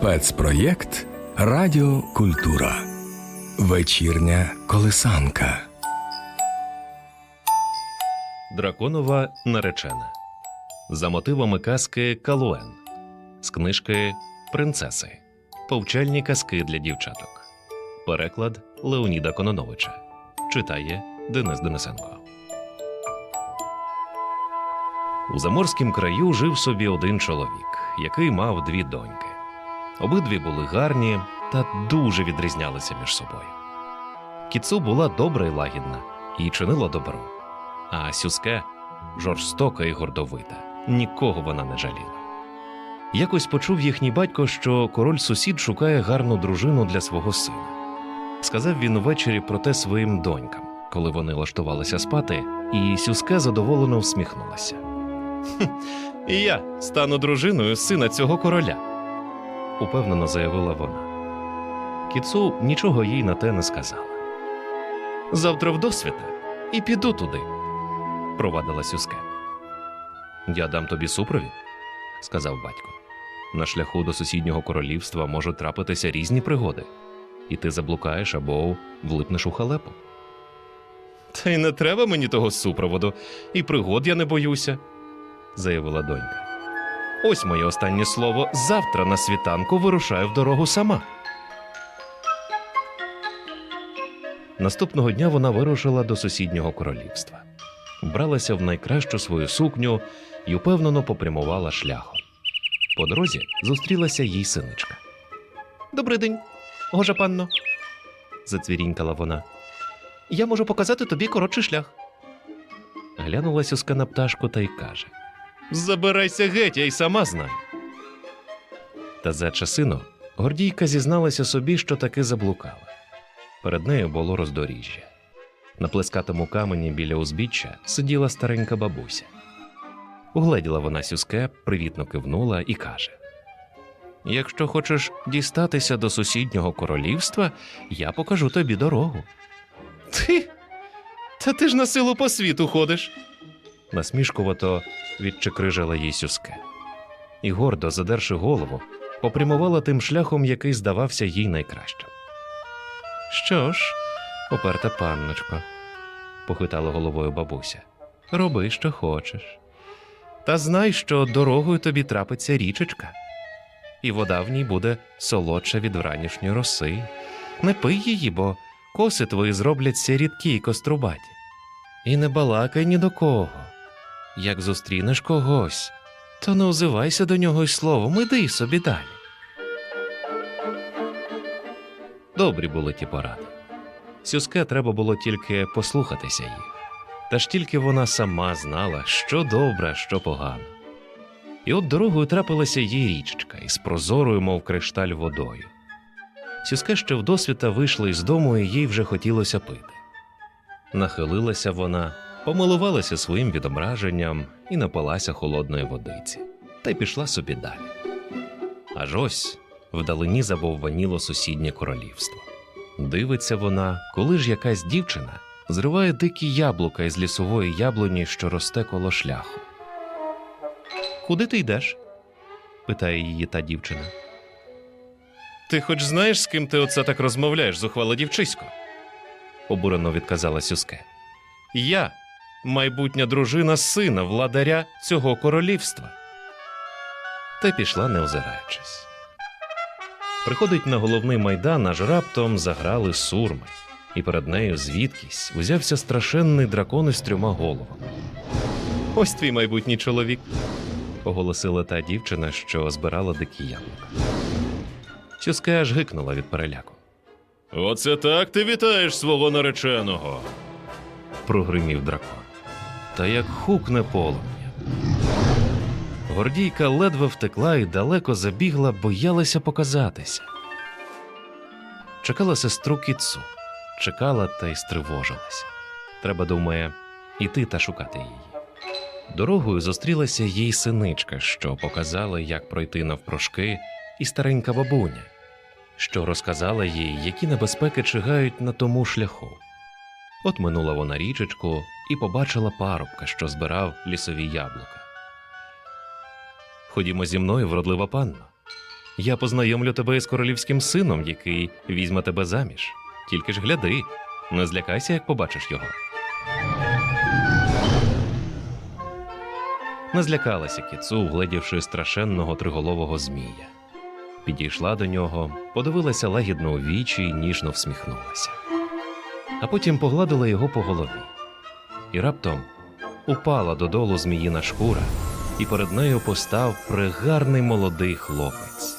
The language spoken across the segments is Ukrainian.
Спецпроєкт Радіо Культура. Вечірня колисанка. Драконова наречена за мотивами казки Калуен з книжки Принцеси. Повчальні казки для дівчаток. Переклад Леоніда Кононовича. Читає Денис Денисенко. У заморськім краю жив собі один чоловік, який мав дві доньки. Обидві були гарні та дуже відрізнялися між собою. Кіцу була добра і лагідна і чинила добро. А Сюске жорстока і гордовита, нікого вона не жаліла. Якось почув їхній батько, що король сусід шукає гарну дружину для свого сина. Сказав він увечері про те своїм донькам, коли вони лаштувалися спати, і Сюске задоволено всміхнулася. І я стану дружиною сина цього короля, упевнено заявила вона. Кіцу нічого їй на те не сказала. Завтра вдосвіта і піду туди, провадила Сюске. Я дам тобі супровід, сказав батько. На шляху до сусіднього королівства можуть трапитися різні пригоди, і ти заблукаєш або влипнеш у халепу. Та й не треба мені того супроводу, і пригод я не боюся, заявила донька. Ось моє останнє слово. Завтра на світанку вирушаю в дорогу сама. Наступного дня вона вирушила до сусіднього королівства, вбралася в найкращу свою сукню і упевнено попрямувала шляхом. По дорозі зустрілася їй синичка. Добрий день, гожа панно, зацвірінькала вона. Я можу показати тобі коротший шлях. Глянула Сюска на пташку та й каже: Забирайся геть, я й сама знаю. Та за часину Гордійка зізналася собі, що таки заблукала. Перед нею було роздоріжжя. На плескатому камені біля узбіччя сиділа старенька бабуся. Угледіла вона сюске, привітно кивнула і каже: Якщо хочеш дістатися до сусіднього королівства, я покажу тобі дорогу. Ти? Та ти ж на силу по світу ходиш. Насмішкувато відчекрижила їй сюске. І гордо, задерши голову, попрямувала тим шляхом, який здавався їй найкращим. Що ж, уперта панночко, похитала головою бабуся. Роби, що хочеш. Та знай, що дорогою тобі трапиться річечка, і вода в ній буде солодша від вранішньої роси. Не пий її, бо коси твої зробляться рідкі й кострубаті. І не балакай ні до кого. Як зустрінеш когось, то не озивайся до нього й словом, іди собі далі. Добрі були ті поради. Сюске треба було тільки послухатися їх. Та ж тільки вона сама знала, що добре, що погано. І от дорогою трапилася їй річечка із прозорою, мов кришталь, водою. Сюске ще вдосвіта вийшла із дому, і їй вже хотілося пити. Нахилилася вона, помилувалася своїм відображенням і напилася холодної водиці, та й пішла собі далі. Аж ось вдалині забовваніло сусіднє королівство. Дивиться вона, коли ж якась дівчина зриває дикі яблука із лісової яблуні, що росте коло шляху. Куди ти йдеш? питає її та дівчина. Ти хоч знаєш, з ким ти оце так розмовляєш, зухвала дівчисько? обурено відказала Сюске. Я, майбутня дружина сина владаря цього королівства. Та пішла, не озираючись. Приходить на головний майдан, аж раптом заграли сурми, і перед нею звідкись узявся страшенний дракон із трьома головами. Ось твій майбутній чоловік, оголосила та дівчина, що збирала дикі яблука. Сюске аж гикнула від переляку. Оце так ти вітаєш свого нареченого. прогримів дракон. Та як хукне полум'я. Гордійка ледве втекла і далеко забігла, боялася показатися. Чекала сестру кіцу, чекала та й стривожилася. Треба, думає, іти та шукати її. Дорогою зустрілася їй синичка, що показала, як пройти навпрошки, і старенька бабуня, що розказала їй, які небезпеки чигають на тому шляху. От минула вона річечку і побачила парубка, що збирав лісові яблука. Ходімо зі мною, вродлива панно, Я познайомлю тебе із королівським сином, який візьме тебе заміж. Тільки ж гляди, не злякайся, як побачиш його. Не злякалася кіцу, угледівши страшенного триголового змія. Підійшла до нього, подивилася лагідно у вічі і ніжно всміхнулася. А потім погладила його по голові. І раптом упала додолу зміїна шкура, і перед нею постав пригарний молодий хлопець.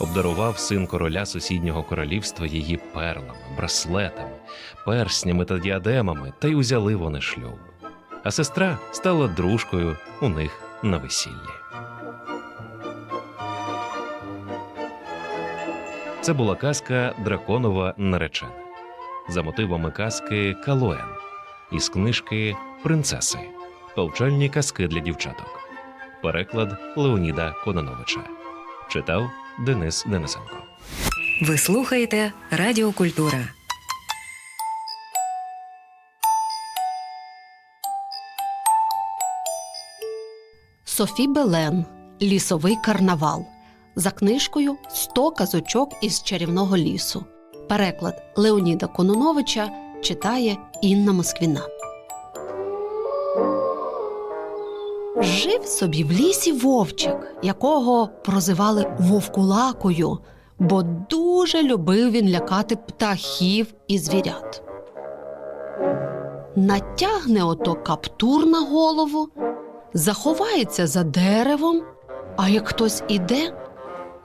Обдарував син короля сусіднього королівства її перлами, браслетами, перснями та діадемами, та й узяли вони шлюб. А сестра стала дружкою у них на весіллі. Це була казка Драконова наречена за мотивами казки Калуен із книжки Принцеси повчальні казки для дівчаток. Переклад Леоніда Конановича. Читав Денис Денисенко. Ви слухаєте Радіокультура. Софі Белен Лісовий карнавал за книжкою «100 казочок із чарівного лісу. Переклад Леоніда Конуновича читає Інна Москвіна. Жив собі в лісі вовчик, якого прозивали вовкулакою, бо дуже любив він лякати птахів і звірят. Натягне ото каптур на голову, заховається за деревом, а як хтось іде,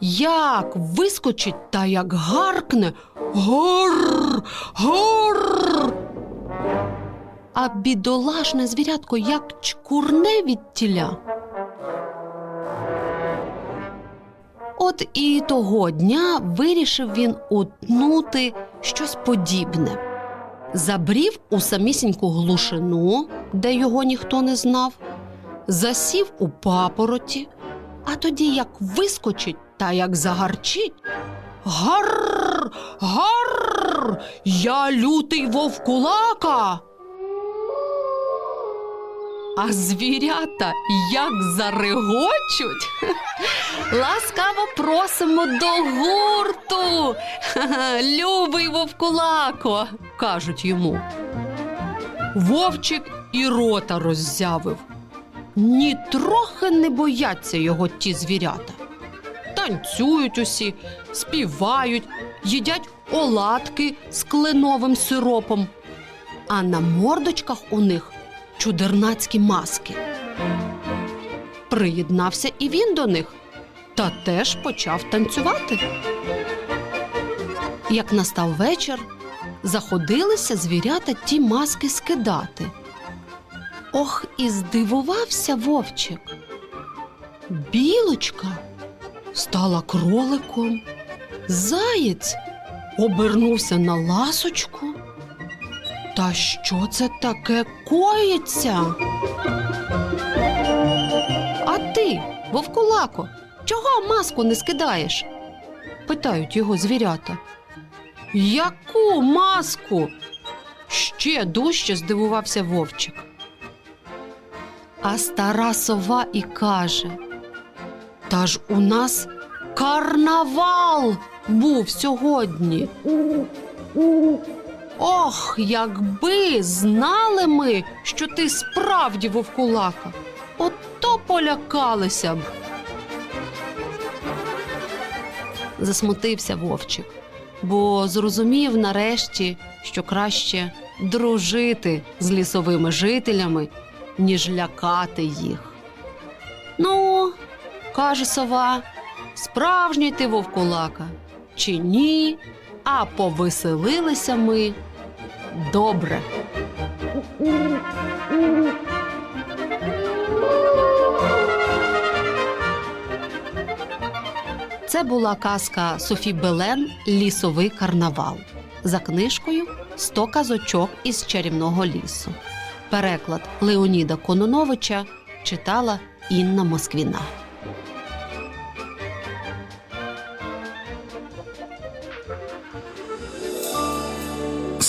як вискочить та як гаркне гор, гор. А бідолашне звірятко як чкурне від тіля. От і того дня вирішив він утнути щось подібне. Забрів у самісіньку глушину, де його ніхто не знав, засів у папороті, а тоді як вискочить та як загарчить. Гар! Гар! Я лютий вовкулака. А звірята як зарегочуть. Ласкаво просимо до гурту. Любий вовкулако, кажуть йому. Вовчик і рота роззявив. Ні трохи не бояться його ті звірята. Танцюють усі, співають, їдять оладки з кленовим сиропом, а на мордочках у них чудернацькі маски. Приєднався і він до них та теж почав танцювати. Як настав вечір, заходилися звірята ті маски скидати. Ох, і здивувався вовчик. Білочка стала кроликом, заєць обернувся на ласочку. Та що це таке коїться? А ти, вовкулако, чого маску не скидаєш? питають його звірята. Яку маску? Ще дужче здивувався вовчик. А стара сова і каже: Та ж у нас карнавал був сьогодні. Ох, якби знали ми, що ти справді вовкулака, ото полякалися б. Засмутився вовчик, бо зрозумів нарешті, що краще дружити з лісовими жителями, ніж лякати їх. Ну, каже сова, справжній ти вовкулака, чи ні? А повеселилися ми добре. Це була казка Софі Белен Лісовий карнавал за книжкою «100 казочок із чарівного лісу. Переклад Леоніда Кононовича читала Інна Москвіна.